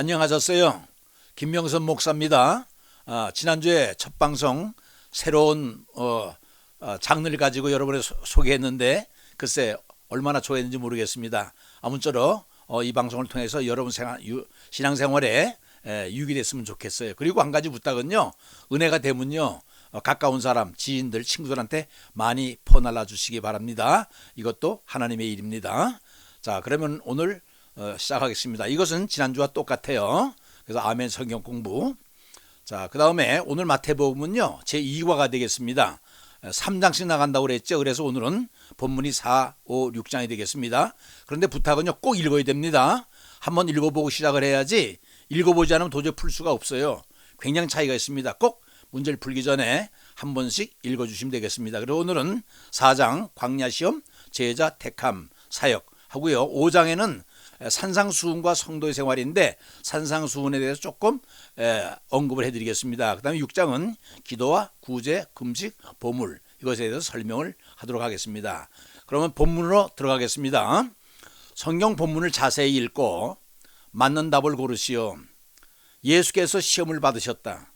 안녕하셨어요. 김명선 목사입니다. 아, 지난주에 첫 방송 새로운 어, 어, 장르를 가지고 여러분에 소, 소개했는데 글쎄 얼마나 좋아했는지 모르겠습니다. 아무쪼록 어, 이 방송을 통해서 여러분 생활, 유, 신앙생활에 에, 유익이 됐으면 좋겠어요. 그리고 한 가지 부탁은요. 은혜가 되면요. 어, 가까운 사람, 지인들, 친구들한테 많이 퍼날라 주시기 바랍니다. 이것도 하나님의 일입니다. 자, 그러면 오늘 어, 시작하겠습니다. 이것은 지난주와 똑같아요. 그래서 아멘 성경 공부. 자, 그 다음에 오늘 마태복음은요, 제 2화가 되겠습니다. 3장씩 나간다고 그랬죠. 그래서 오늘은 본문이 4, 5, 6장이 되겠습니다. 그런데 부탁은요, 꼭 읽어야 됩니다. 한번 읽어보고 시작을 해야지 읽어보지 않으면 도저히 풀 수가 없어요. 굉장히 차이가 있습니다. 꼭 문제를 풀기 전에 한 번씩 읽어주시면 되겠습니다. 그리고 오늘은 4장 광야시험 제자 택함 사역 하고요. 5장에는 산상수훈과 성도의 생활인데 산상수훈에 대해서 조금 언급을 해드리겠습니다. 그 다음에 6장은 기도와 구제, 금식, 보물 이것에 대해서 설명을 하도록 하겠습니다. 그러면 본문으로 들어가겠습니다. 성경 본문을 자세히 읽고 맞는 답을 고르시오. 예수께서 시험을 받으셨다.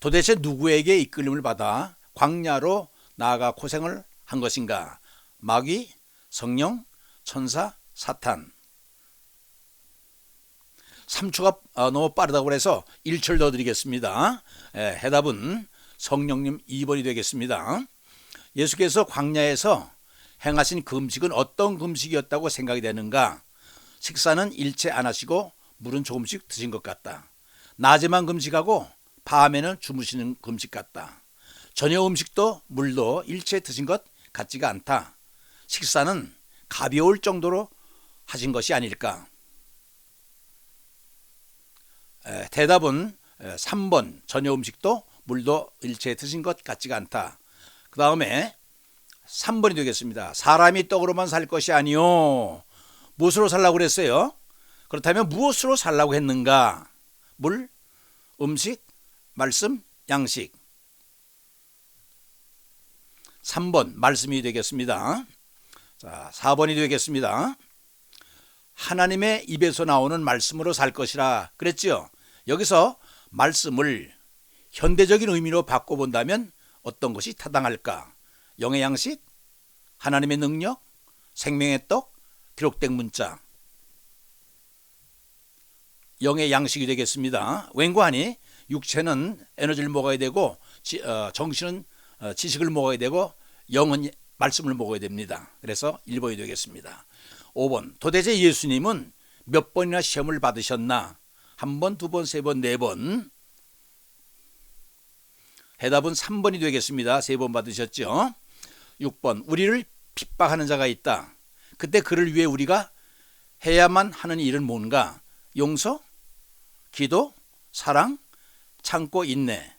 도대체 누구에게 이끌림을 받아 광야로 나아가 고생을 한 것인가? 마귀, 성령, 천사, 사탄. 3초가 어, 너무 빠르다고 그래서 1철 더 드리겠습니다. 예, 해답은 성령님 2번이 되겠습니다. 예수께서 광야에서 행하신 금식은 어떤 금식이었다고 생각이 되는가? 식사는 일체 안 하시고 물은 조금씩 드신 것 같다. 낮에만 금식하고 밤에는 주무시는 금식 같다. 저녁 음식도 물도 일체 드신 것 같지가 않다. 식사는 가벼울 정도로 하신 것이 아닐까? 에, 대답은 3번 저녁 음식도 물도 일체 드신 것 같지가 않다. 그 다음에 3번이 되겠습니다. 사람이 떡으로만 살 것이 아니요. 무엇으로 살라고 그랬어요? 그렇다면 무엇으로 살라고 했는가? 물, 음식, 말씀, 양식. 3번 말씀이 되겠습니다. 자, 4번이 되겠습니다. 하나님의 입에서 나오는 말씀으로 살 것이라 그랬죠. 여기서 말씀을 현대적인 의미로 바꿔본다면 어떤 것이 타당할까? 영의 양식, 하나님의 능력, 생명의 떡, 기록된 문자. 영의 양식이 되겠습니다. 웬고하니 육체는 에너지를 먹어야 되고 지, 어, 정신은 어, 지식을 먹어야 되고 영은 말씀을 먹어야 됩니다. 그래서 1번이 되겠습니다. 5번 도대체 예수님은 몇 번이나 시험을 받으셨나? 한 번, 두 번, 세 번, 네 번. 해답은 3번이 되겠습니다. 세 번 받으셨죠? 6번 우리를 핍박하는 자가 있다. 그때 그를 위해 우리가 해야만 하는 일은 뭔가? 용서, 기도, 사랑, 참고 인내.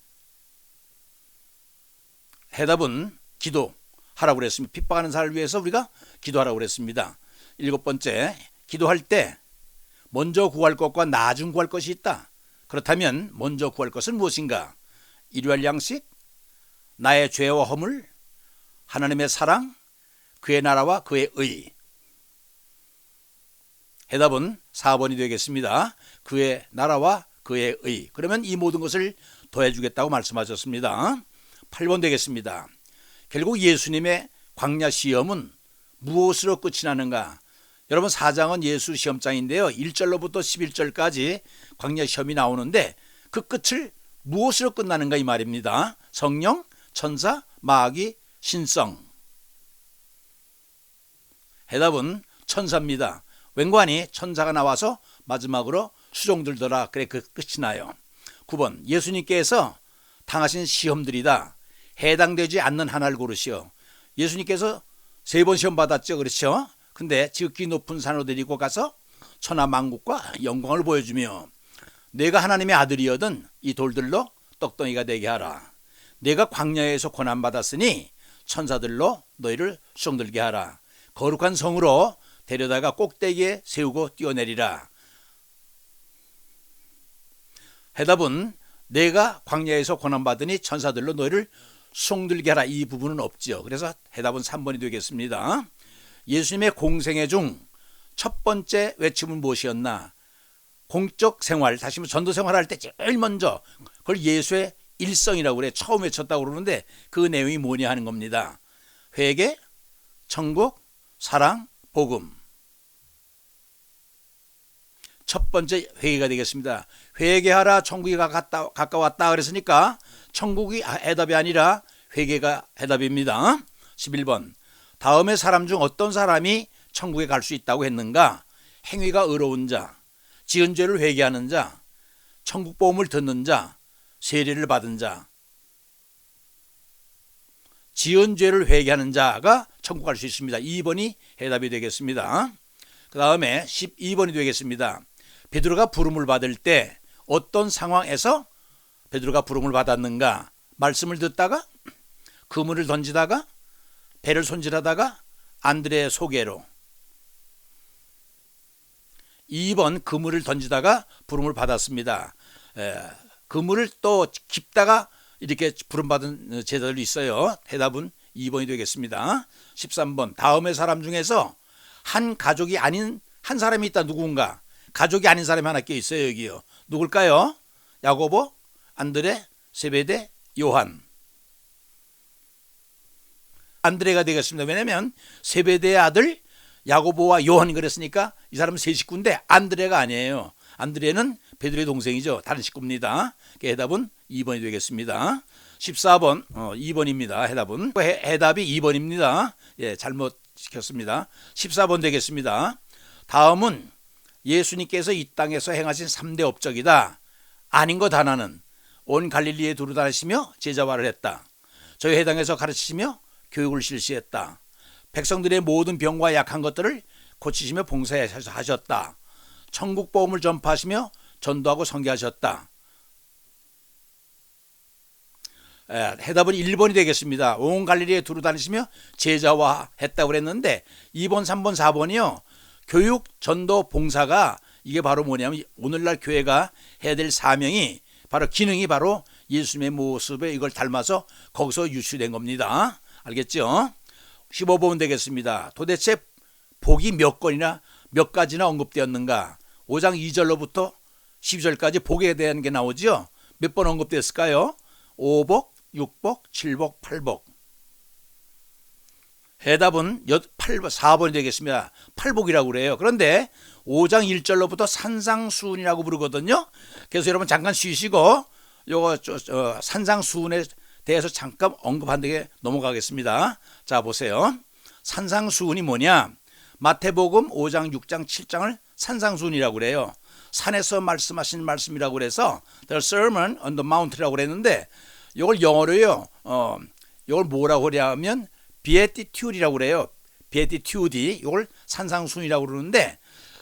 해답은 기도 하라고 그랬습니다. 핍박하는 사람을 위해서 우리가 기도하라고 그랬습니다. 일곱 번째, 기도할 때 먼저 구할 것과 나중 구할 것이 있다. 그렇다면 먼저 구할 것은 무엇인가? 일요일 양식, 나의 죄와 허물, 하나님의 사랑, 그의 나라와 그의 의. 해답은 4번이 되겠습니다. 그의 나라와 그의 의. 그러면 이 모든 것을 더해주겠다고 말씀하셨습니다. 8번 되겠습니다. 결국 예수님의 광야 시험은 무엇으로 끝이 나는가? 여러분 4장은 예수 시험장인데요. 1절로부터 11절까지 광야 시험이 나오는데 그 끝을 무엇으로 끝나는가 이 말입니다. 성령, 천사, 마귀, 신성. 해답은 천사입니다. 웬관이 천사가 나와서 마지막으로 수종들더라. 그래 그 끝이 나요. 9번 예수님께서 당하신 시험들이다. 해당되지 않는 하나를 고르시오. 예수님께서 세 번 시험 받았죠. 그렇죠? 근데 지극히 높은 산으로 데리고 가서 천하 만국과 영광을 보여주며 내가 하나님의 아들이어든 이 돌들로 떡덩이가 되게 하라. 내가 광야에서 고난 받았으니 천사들로 너희를 수종들게 하라. 거룩한 성으로 데려다가 꼭대기에 세우고 뛰어내리라. 해답은 내가 광야에서 고난받으니 천사들로 너희를 송들게 하라 이 부분은 없지요. 그래서 해답은 3번이 되겠습니다. 예수님의 공생애 중 첫 번째 외침은 무엇이었나? 공적 생활, 다시 말해 전도 생활할 때 제일 먼저 그걸 예수의 일성이라고 그래. 처음 외쳤다고 그러는데 그 내용이 뭐냐 하는 겁니다. 회개, 천국, 사랑, 복음. 첫 번째 회개가 되겠습니다. 회개하라 천국이 가깝다, 가까웠다 그랬으니까 천국이 해답이 아니라 회개가 해답입니다. 11번 다음에 사람 중 어떤 사람이 천국에 갈 수 있다고 했는가? 행위가 의로운 자, 지은 죄를 회개하는 자, 천국 보험을 듣는 자, 세례를 받은 자. 지은 죄를 회개하는 자가 천국 갈 수 있습니다. 2번이 해답이 되겠습니다. 그 다음에 12번이 되겠습니다. 베드로가 부름을 받을 때 어떤 상황에서 베드로가 부름을 받았는가? 말씀을 듣다가 그물을 던지다가 배를 손질하다가 안드레의 소개로 2번 그물을 던지다가 부름을 받았습니다. 에, 그물을 또 깊다가 이렇게 부름받은 제자들이 있어요. 대답은 2번이 되겠습니다. 13번 다음의 사람 중에서 한 가족이 아닌 한 사람이 있다 누군가 가족이 아닌 사람이 하나 껴 있어요 여기요. 누굴까요? 야고보, 안드레, 세베데, 요한. 안드레가 되겠습니다. 왜냐하면 세베대의 아들 야고보와 요한이 그랬으니까 이 사람은 세 식구인데 안드레가 아니에요. 안드레는 베드로의 동생이죠. 다른 식구입니다. 해답은 2번이 되겠습니다. 14번 어, 2번입니다. 해답은 해, 해답이 2번입니다. 예, 잘못 시켰습니다. 14번 되겠습니다. 다음은 예수님께서 이 땅에서 행하신 3대 업적이다. 아닌 것 하나는 온 갈릴리에 두루 다니시며 제자화를 했다. 저희 해당에서 가르치시며 교육을 실시했다. 백성들의 모든 병과 약한 것들을 고치시며 봉사하셨다. 천국 보험을 전파하시며 전도하고 선교하셨다. 에, 해답은 1번이 되겠습니다. 온 갈릴리에 두루 다니시며 제자화 했다고 그랬는데 2번, 3번, 4번이요. 교육, 전도, 봉사가 이게 바로 뭐냐면 오늘날 교회가 해야 될 사명이 바로 기능이 바로 예수님의 모습에 이걸 닮아서 거기서 유추된 겁니다. 알겠죠? 15번 되겠습니다. 도대체 복이 몇 건이나 몇 가지나 언급되었는가? 5장 2절로부터 12절까지 복에 대한 게 나오죠? 몇 번 언급됐을까요? 5복, 6복, 7복, 8복. 해답은 8, 4번이 되겠습니다. 8복이라고 그래요. 그런데 5장 1절로부터 산상수훈이라고 부르거든요. 그래서 여러분 잠깐 쉬시고 요거 어, 산상수훈에 대해서 잠깐 언급한 데에 넘어가겠습니다. 자, 보세요. 산상수훈이 뭐냐? 마태복음 5장, 6장, 7장을 산상수훈이라고 그래요. 산에서 말씀하신 말씀이라고 그래서 The Sermon on the Mount이라고 그랬는데 이걸 영어로요. 어, 이걸 뭐라고 그러냐면 비에티튜드라고 그래요. 비에티튜디 이걸 산상수훈이라고 그러는데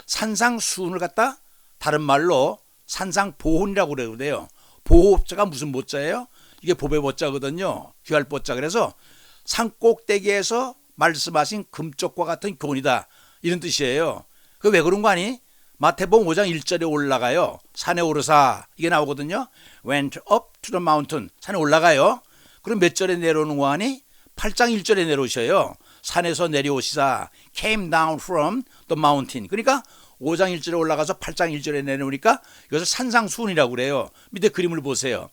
산상수훈을 갖다 다른 말로 산상보훈이라고 그래요. 보호자가 무슨 보자예요? 이게 보배 보자거든요. 귀할 보자. 그래서 산 꼭대기에서 말씀하신 금쪽과 같은 교훈이다. 이런 뜻이에요. 그 왜 그런 거 아니? 마태복음 5장 1절에 올라가요. 산에 오르사 이게 나오거든요. Went up to the mountain 산에 올라가요. 그럼 몇 절에 내려오는 거 아니? 8장 1절에 내려오셔요. 산에서 내려오시사 came down from the mountain. 그러니까 5장 1절에 올라가서 8장 1절에 내려오니까 이것을 산상수훈이라고 그래요. 밑에 그림을 보세요.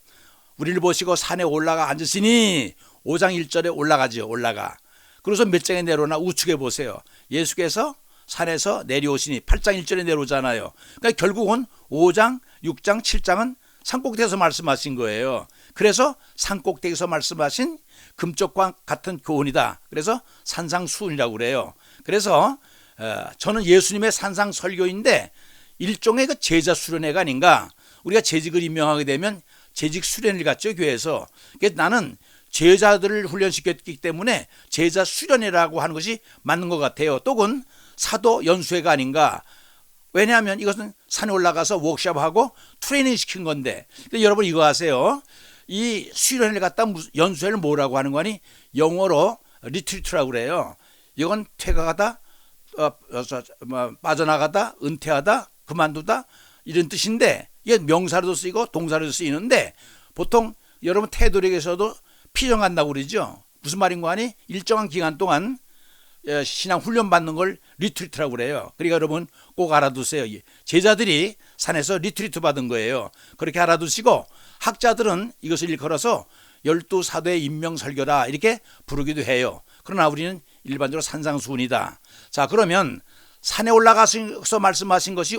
우리를 보시고 산에 올라가 앉으시니 5장 1절에 올라가지요. 올라가. 그래서 몇 장에 내려오나 우측에 보세요. 예수께서 산에서 내려오시니 8장 1절에 내려오잖아요. 그러니까 결국은 5장, 6장, 7장은 산꼭대기에서 말씀하신 거예요. 그래서 산꼭대기에서 말씀하신 금쪽과 같은 교훈이다. 그래서 산상수훈이라고 그래요. 그래서 어, 저는 예수님의 산상 설교인데 일종의 그 제자 수련회가 아닌가. 우리가 재직을 임명하게 되면 재직 수련을 갔죠 교회에서. 그래서 나는 제자들을 훈련시켰기 때문에 제자 수련회라고 하는 것이 맞는 것 같아요. 또는 사도 연수회가 아닌가. 왜냐하면 이것은 산에 올라가서 워크숍하고 트레이닝 시킨 건데. 여러분 이거 아세요? 이 수련회를 갖다 연수회를 뭐라고 하는 거니? 영어로 리트리트라고 그래요. 이건 퇴가하다, 어, 뭐, 빠져나가다, 은퇴하다, 그만두다 이런 뜻인데 이게 명사로도 쓰이고 동사로도 쓰이는데 보통 여러분 태도력에서도 피정한다고 그러죠. 무슨 말인 거 아니? 일정한 기간 동안 예, 신앙 훈련 받는 걸 리트리트라고 그래요. 그러니까 여러분 꼭 알아두세요. 이 제자들이 산에서 리트리트 받은 거예요. 그렇게 알아두시고 학자들은 이것을 일컬어서 열두 사도의 인명 설교다 이렇게 부르기도 해요. 그러나 우리는 일반적으로 산상수훈이다. 자 그러면 산에 올라가서 말씀하신 것이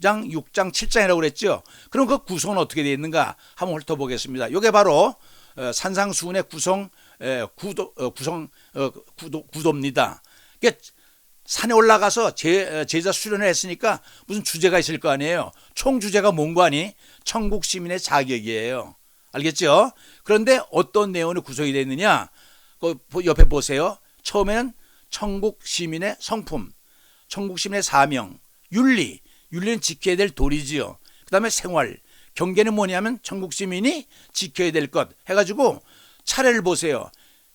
5장, 6장, 7장이라고 그랬죠. 그럼 그 구성은 어떻게 되어 있는가 한번 훑어보겠습니다. 이게 바로 어, 산상수훈의 구성 에, 구도 어, 구성 어, 구도 구도입니다. 산에 올라가서 제, 제자 수련을 했으니까 무슨 주제가 있을 거 아니에요. 총 주제가 뭔가 하니 천국 시민의 자격이에요. 알겠죠? 그런데 어떤 내용으로 구성이 되어 있느냐? 그 옆에 보세요. 처음에는 천국 시민의 성품, 천국 시민의 사명, 윤리, 윤리는 지켜야 될 도리지요. 그 다음에 생활, 경계는 뭐냐면 천국 시민이 지켜야 될 것 해가지고 차례를 보세요.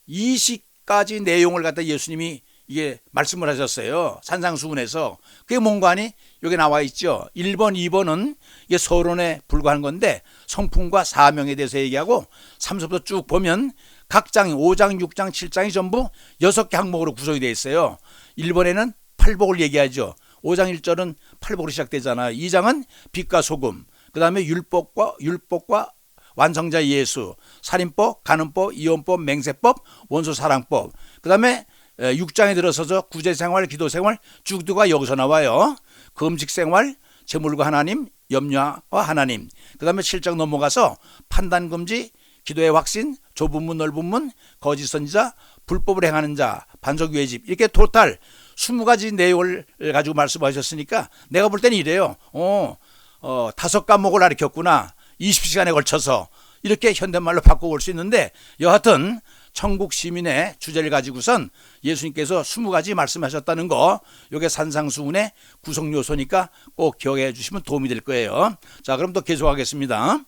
20가지 내용을 갖다 예수님이 이게 말씀을 하셨어요. 산상수훈에서. 그게 뭔가 하니 여기 나와 있죠. 1번, 2번은 이게 서론에 불과한 건데 성품과 사명에 대해서 얘기하고 3서부터 쭉 보면 각 장이 5장, 6장, 7장이 전부 6개 항목으로 구성이 되어 있어요. 1번에는 팔복을 얘기하죠. 5장 1절은 팔복으로 시작되잖아요. 2장은 빛과 소금, 그 다음에 율법과 율법과 완성자 예수, 살인법, 간음법, 이혼법, 맹세법, 원수 사랑법. 그 다음에 6장에 들어서서 구제 생활, 기도 생활, 쭉두가 여기서 나와요. 금식 생활, 재물과 하나님, 염려와 하나님. 그 다음에 7장 넘어가서 판단 금지, 기도의 확신, 좁은 문, 넓은 문, 거짓 선지자, 불법을 행하는 자, 반석 외집 이렇게 토탈 20가지 내용을 가지고 말씀하셨으니까 내가 볼 때는 이래요. 어, 어 다섯 과목을 가르쳤구나. 20시간에 걸쳐서 이렇게 현대말로 바꿔볼 수 있는데 여하튼 천국 시민의 주제를 가지고선 예수님께서 20가지 말씀하셨다는 거 요게 산상수훈의 구성 요소니까 꼭 기억해 주시면 도움이 될 거예요. 자, 그럼 또 계속하겠습니다.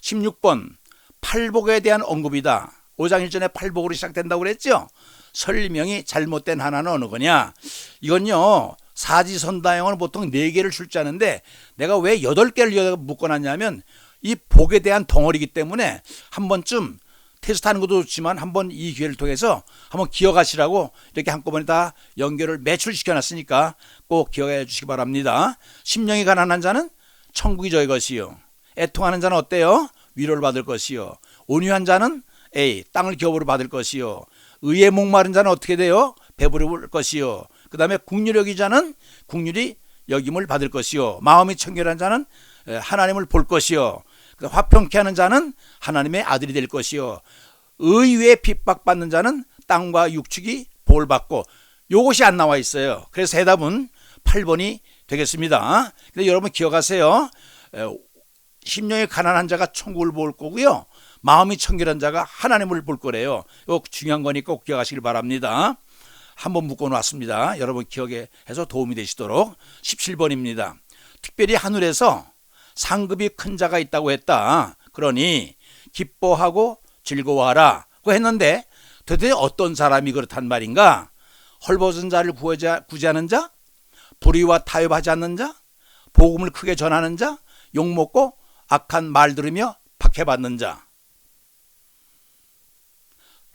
16번 팔복에 대한 언급이다. 5장 1전에 팔복으로 시작된다고 그랬죠? 설명이 잘못된 하나는 어느 거냐? 이건요. 사지선다형은 보통 4개를 출제하는데 내가 왜 8개를 묶어놨냐면 이 복에 대한 덩어리이기 때문에 한 번쯤 테스트 하는 것도 좋지만 한번 이 기회를 통해서 한번 기억하시라고 이렇게 한꺼번에 다 연결을 매출시켜 놨으니까 꼭 기억해 주시기 바랍니다. 심령이 가난한 자는 천국이 저의 것이요. 애통하는 자는 어때요? 위로를 받을 것이요. 온유한 자는 A 땅을 기업으로 받을 것이요. 의에 목마른 자는 어떻게 돼요? 배부를 것이요. 그 다음에 국률여기 자는 국률이 여김을 받을 것이요. 마음이 청결한 자는 하나님을 볼 것이요. 화평케 하는 자는 하나님의 아들이 될 것이요. 의외에 핍박받는 자는 땅과 육축이 보호받고 요것이 안 나와 있어요. 그래서 해답은 8번이 되겠습니다. 근데 여러분 기억하세요. 심령이 가난한 자가 천국을 볼 거고요. 마음이 청결한 자가 하나님을 볼 거래요. 이거 중요한 거니까 꼭 기억하시길 바랍니다. 한번 묶어놨습니다. 여러분 기억에 해서 도움이 되시도록 17번입니다. 특별히 하늘에서 상급이 큰 자가 있다고 했다. 그러니 기뻐하고 즐거워하라. 고 했는데 도대체 어떤 사람이 그렇단 말인가? 헐벗은 자를 구하자, 구제하는 자? 불의와 타협하지 않는 자? 복음을 크게 전하는 자? 욕먹고 악한 말 들으며 박해받는 자?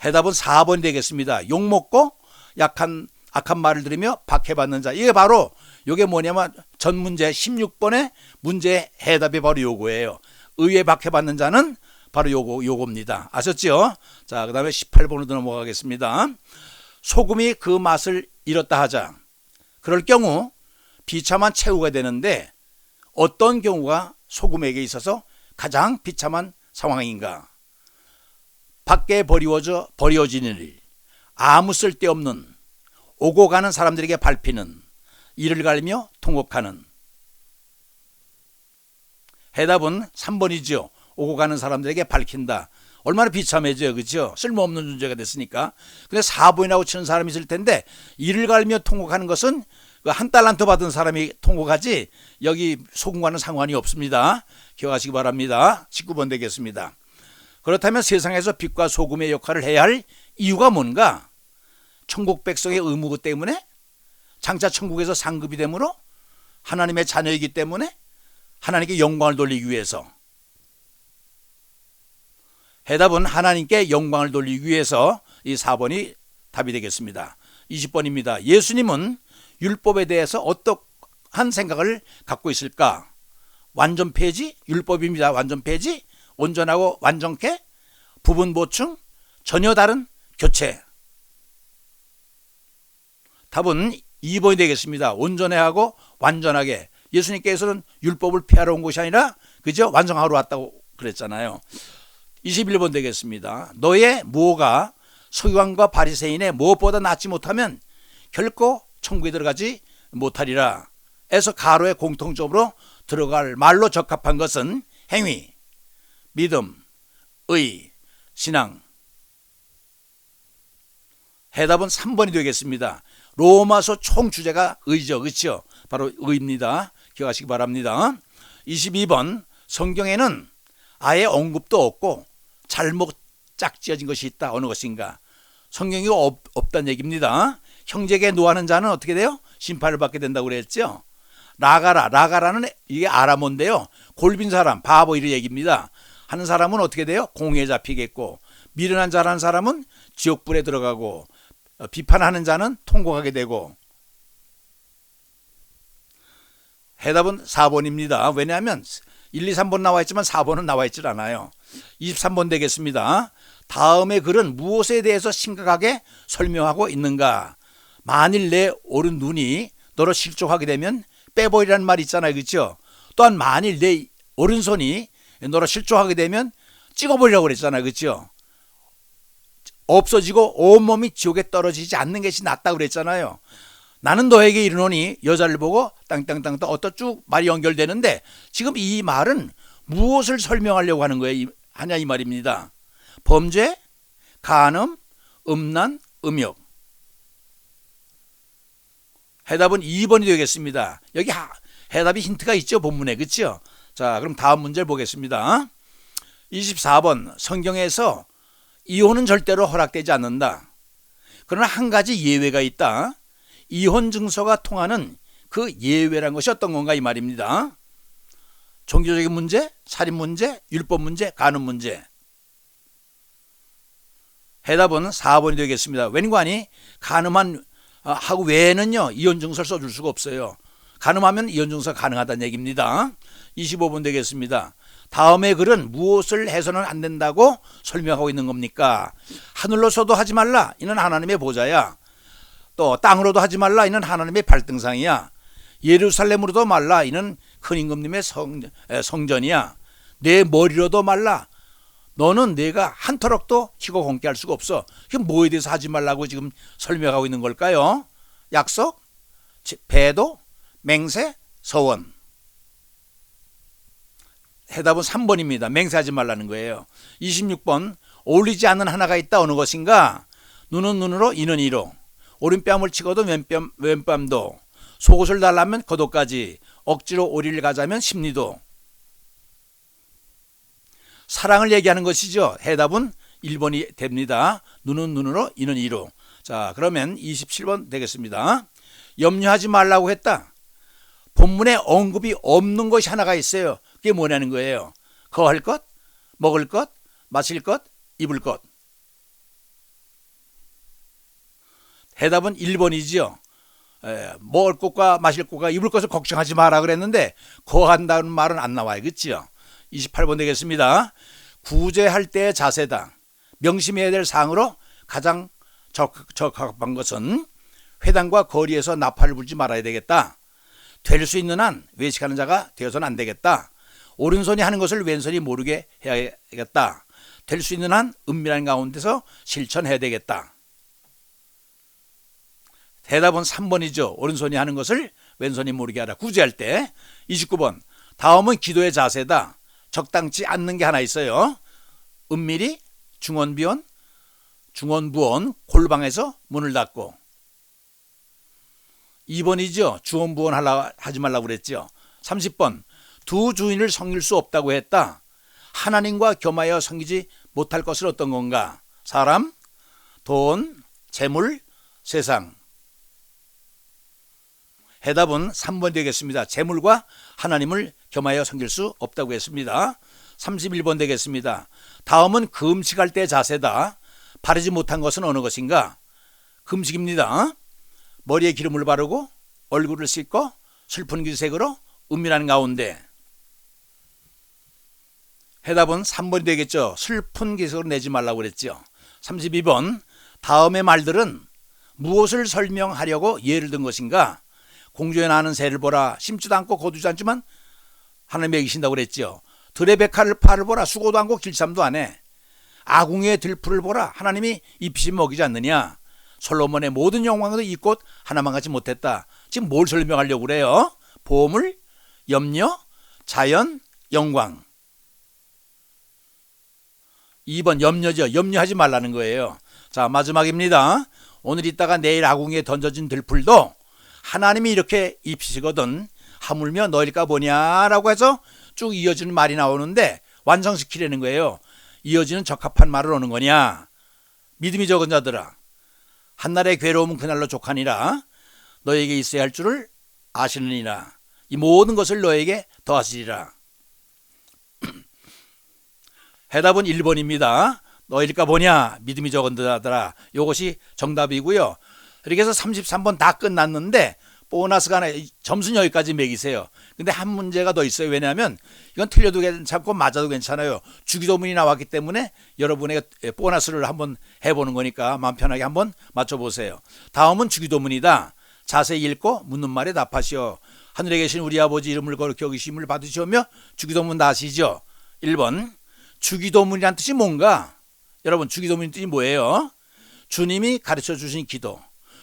해답은 4번이 되겠습니다. 욕먹고 약한 악한 말을 들으며 박해받는 자. 이게 바로 이게 뭐냐면 전 문제 16번의 문제 해답이 바로 요거예요. 의에 박해받는 자는 바로 요거 요겁니다. 아셨죠? 자, 그다음에 18번으로 넘어가겠습니다. 소금이 그 맛을 잃었다 하자. 그럴 경우 비참한 최후가 되는데 어떤 경우가 소금에게 있어서 가장 비참한 상황인가? 밖에 버리워져 버려지는 일, 아무 쓸데없는 오고 가는 사람들에게 밟히는 이를 갈며 통곡하는 해답은 3번이죠. 오고 가는 사람들에게 밝힌다. 얼마나 비참해져요. 그죠? 쓸모없는 존재가 됐으니까. 근데 4번이라고 치는 사람이 있을 텐데 이를 갈며 통곡하는 것은 그한 달란트 받은 사람이 통곡하지 여기 소금과는 상관이 없습니다. 기억하시기 바랍니다. 19번 되겠습니다. 그렇다면 세상에서 빛과 소금의 역할을 해야 할 이유가 뭔가? 천국 백성의 의무 때문에 장차 천국에서 상급이 되므로 하나님의 자녀이기 때문에 하나님께 영광을 돌리기 위해서 해답은 하나님께 영광을 돌리기 위해서 이 4번이 답이 되겠습니다. 20번입니다. 예수님은 율법에 대해서 어떠한 생각을 갖고 있을까? 완전 폐지? 율법입니다. 완전 폐지? 온전하고 완전케? 부분 보충? 전혀 다른 교체? 답은 2번이 되겠습니다. 온전해하고 완전하게. 예수님께서는 율법을 피하러 온 것이 아니라 그저 완성하러 왔다고 그랬잖아요. 21번 되겠습니다. 너의 무호가 서기관과 바리새인의 무엇보다 낫지 못하면 결코 천국에 들어가지 못하리라. 에서 가로의 공통적으로 들어갈 말로 적합한 것은 행위, 믿음, 의, 신앙. 해답은 3번이 되겠습니다. 로마서 총 주제가 의죠. 그렇죠? 바로 의입니다. 기억하시기 바랍니다. 22번 성경에는 아예 언급도 없고 잘못 짝지어진 것이 있다. 어느 것인가? 성경이 없, 없다는 얘기입니다. 형제에게 노하는 자는 어떻게 돼요? 심판을 받게 된다고 그랬죠. 라가라, 라가라는 이게 아람어인데요. 골빈 사람, 바보 이런 얘기입니다. 하는 사람은 어떻게 돼요? 공에 잡히겠고 미련한 자라는 사람은 지옥불에 들어가고 어, 비판하는 자는 통곡하게 되고 해답은 4번입니다. 왜냐하면 1, 2, 3번 나와 있지만 4번은 나와 있질 않아요. 23번 되겠습니다. 다음의 글은 무엇에 대해서 심각하게 설명하고 있는가? 만일 내 오른 눈이 너로 실족하게 되면 빼버리라는 말이 있잖아요. 그렇죠? 또한 만일 내 오른손이 너로 실족하게 되면 찍어버리라고 그랬잖아요. 그렇죠? 없어지고 온몸이 지옥에 떨어지지 않는 것이 낫다고 그랬잖아요. 나는 너에게 이르노니 여자를 보고 땅땅땅 어떠 쭉 말이 연결되는데 지금 이 말은 무엇을 설명하려고 하는 거예요? 하냐 이 말입니다. 범죄, 간음, 음란, 음욕. 해답은 2번이 되겠습니다. 여기 하, 해답이 힌트가 있죠 본문에 그렇죠? 자 그럼 다음 문제를 보겠습니다. 24번 성경에서 이혼은 절대로 허락되지 않는다. 그러나 한 가지 예외가 있다. 이혼 증서가 통하는 그 예외란 것이 어떤 건가 이 말입니다. 종교적인 문제, 살인 문제, 율법 문제, 간음 문제. 해답은 4번이 되겠습니다. 웬관이 간음한 아, 하고 외에는요 이혼 증서를 써줄 수가 없어요. 간음하면 이혼 증서 가능하다는 얘기입니다. 25번 되겠습니다. 다음의 글은 무엇을 해서는 안 된다고 설명하고 있는 겁니까? 하늘로서도 하지 말라. 이는 하나님의 보좌야. 또 땅으로도 하지 말라. 이는 하나님의 발등상이야. 예루살렘으로도 말라. 이는 큰 임금님의 성, 성전이야. 내 머리로도 말라. 너는 내가 한 터럭도 희고 공개 할 수가 없어. 그게 뭐에 대해서 하지 말라고 지금 설명하고 있는 걸까요? 약속, 배도, 맹세, 서원. 해답은 3번입니다. 맹세하지 말라는 거예요. 26번 어울리지 않는 하나가 있다 어느 것인가? 눈은 눈으로 이는 이로 오른뺨을 치고도 왼뺨, 왼뺨도 속옷을 달라면 겉옷까지 억지로 오리를 가자면 심리도 사랑을 얘기하는 것이죠. 해답은 1번이 됩니다. 눈은 눈으로 이는 이로 자 그러면 27번 되겠습니다. 염려하지 말라고 했다. 본문에 언급이 없는 것이 하나가 있어요. 그게 뭐냐는 거예요. 거할 것, 먹을 것, 마실 것, 입을 것. 해답은 1번이지요. 에, 먹을 것과 마실 것과 입을 것을 걱정하지 마라 그랬는데 거한다는 말은 안 나와요. 그렇죠? 28번 되겠습니다. 구제할 때의 자세다. 명심해야 될 사항으로 가장 적합한 것은 회당과 거리에서 나팔을 불지 말아야 되겠다. 될 수 있는 한 외식하는 자가 되어서는 안 되겠다. 오른손이 하는 것을 왼손이 모르게 해야겠다. 될 수 있는 한 은밀한 가운데서 실천해야 되겠다. 대답은 3번이죠. 오른손이 하는 것을 왼손이 모르게 하라. 구제할 때. 29번. 다음은 기도의 자세다. 적당치 않는 게 하나 있어요. 은밀히 중원비원, 중원부원, 골방에서 문을 닫고. 2번이죠. 중원부원 하지 말라고 그랬죠. 30번. 두 주인을 섬길 수 없다고 했다. 하나님과 겸하여 섬기지 못할 것은 어떤 건가? 사람, 돈, 재물, 세상. 해답은 3번 되겠습니다. 재물과 하나님을 겸하여 섬길 수 없다고 했습니다. 31번 되겠습니다. 다음은 금식할 때 자세다. 바르지 못한 것은 어느 것인가? 금식입니다. 머리에 기름을 바르고 얼굴을 씻고 슬픈 기색으로 은밀한 가운데 해답은 3번이 되겠죠. 슬픈 기색으로 내지 말라고 그랬죠. 32번 다음의 말들은 무엇을 설명하려고 예를 든 것인가? 공중에 나는 새를 보라 심지도 않고 거두지 않지만 하나님이 이신다고 그랬죠. 들의 백화를 팔을 보라 수고도 않고 길쌈도 안 해. 아궁이의 들풀을 보라 하나님이 입시 먹이지 않느냐. 솔로몬의 모든 영광도 이 꽃 하나만 갖지 못했다. 지금 뭘 설명하려고 그래요? 보물, 염려, 자연, 영광. 2번 염려죠. 염려하지 말라는 거예요. 자, 마지막입니다. 오늘 있다가 내일 아궁이에 던져진 들풀도 하나님이 이렇게 입히시거든. 하물며 너일까 보냐라고 해서 쭉 이어지는 말이 나오는데 완성시키려는 거예요. 이어지는 적합한 말을 오는 거냐? 믿음이 적은 자들아. 한날의 괴로움은 그날로 족하니라. 너에게 있어야 할 줄을 아시느니라. 이 모든 것을 너에게 더하시리라. 해답은 1번입니다. 너일까 보냐? 믿음이 적은 자들아. 이것이 정답이고요. 이렇게 해서 33번 다 끝났는데 보너스가 하나 점수는 여기까지 매기세요. 근데 한 문제가 더 있어요. 왜냐하면 이건 틀려도 괜찮고 맞아도 괜찮아요. 주기도문이 나왔기 때문에 여러분에게 보너스를 한번 해보는 거니까 마음 편하게 한번 맞춰보세요. 다음은 주기도문이다. 자세히 읽고 묻는 말에 답하시오. 하늘에 계신 우리 아버지 이름을 거룩히 여기심을 받으시오며 주기도문 다 아시죠? 1번 주기도문이란 뜻이 뭔가? 여러분 주기도문 뜻이 뭐예요? 주님이 가르쳐 주신 기도.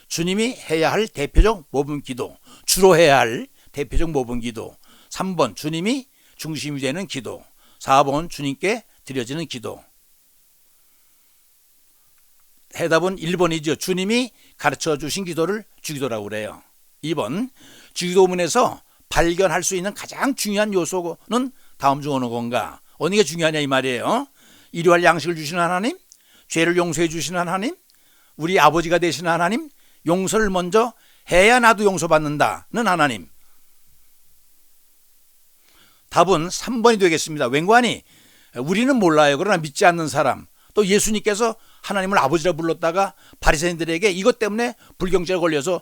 주님이 해야 할 대표적 모범 기도, 주로 해야 할 대표적 모범 기도. 3번 주님이 중심이 되는 기도. 4번 주님께 드려지는 기도. 해답은 1번이죠. 주님이 가르쳐 주신 기도를 주기도라고 그래요. 2번 주기도문에서 발견할 수 있는 가장 중요한 요소는 다음 중 어느 건가? 어느 게 중요하냐 이 말이에요. 일용할 양식을 주시는 하나님, 죄를 용서해 주시는 하나님, 우리 아버지가 되시는 하나님, 용서를 먼저 해야 나도 용서받는다는 하나님. 답은 3번이 되겠습니다. 웬관이 우리는 몰라요. 그러나 믿지 않는 사람 또 예수님께서 하나님을 아버지라 불렀다가 바리새인들에게 이것 때문에 불경죄에 걸려서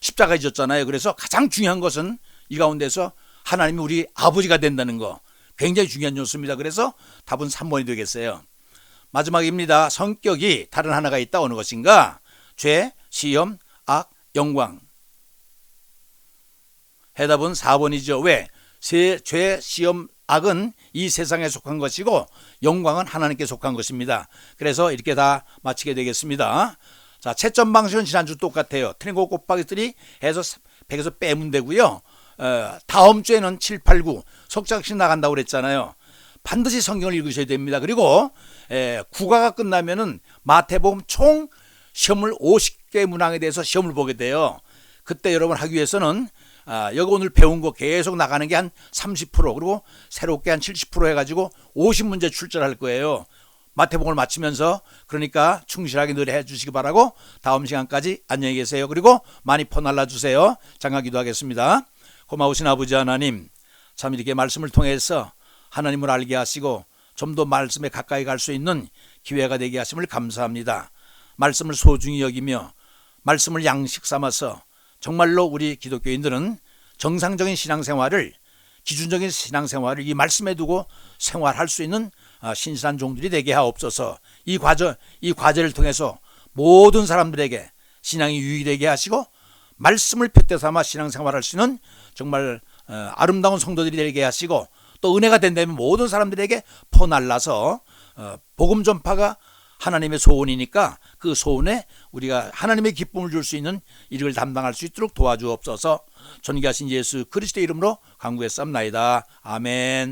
십자가에 졌잖아요. 그래서 가장 중요한 것은 이 가운데서 하나님이 우리 아버지가 된다는 거 굉장히 중요한 요소입니다. 그래서 답은 3번이 되겠어요. 마지막입니다. 성격이 다른 하나가 있다 어느 것인가? 죄, 시험, 악, 영광. 해답은 4번이죠. 왜? 세, 죄, 시험, 악은 이 세상에 속한 것이고 영광은 하나님께 속한 것입니다. 그래서 이렇게 다 마치게 되겠습니다. 자, 채점 방식은 지난주 똑같아요. 트링고 곱하기 3 해서 100에서 빼면 되고요. 어, 다음 주에는 7, 8, 9 석작씩 나간다고 그랬잖아요. 반드시 성경을 읽으셔야 됩니다. 그리고 에, 국가가 끝나면은 마태복음 총 시험을 50개 문항에 대해서 시험을 보게 돼요. 그때 여러분 하기 위해서는 아, 여기 오늘 배운 거 계속 나가는 게 한 30% 그리고 새롭게 한 70% 해가지고 50문제 출전할 거예요. 마태복음을 마치면서 그러니까 충실하게 늘 해주시기 바라고 다음 시간까지 안녕히 계세요. 그리고 많이 퍼날라 주세요. 장하기도 하겠습니다. 고마우신 아버지 하나님 참 이렇게 말씀을 통해서 하나님을 알게 하시고 좀 더 말씀에 가까이 갈 수 있는 기회가 되게 하심을 감사합니다. 말씀을 소중히 여기며 말씀을 양식 삼아서 정말로 우리 기독교인들은 정상적인 신앙생활을 기준적인 신앙생활을 이 말씀에 두고 생활할 수 있는 아, 신실한 종들이 되게 하옵소서. 이 과정 이 과제를 통해서 모든 사람들에게 신앙이 유익되게 하시고 말씀을 표 삼아 신앙생활할 수 있는 정말 어, 아름다운 성도들이 되게 하시고 또 은혜가 된다면 모든 사람들에게 퍼날라서 어, 복음 전파가 하나님의 소원이니까 그 소원에 우리가 하나님의 기쁨을 줄 수 있는 일을 담당할 수 있도록 도와주옵소서. 존귀하신 예수 그리스도의 이름으로 간구했습나이다. 아멘.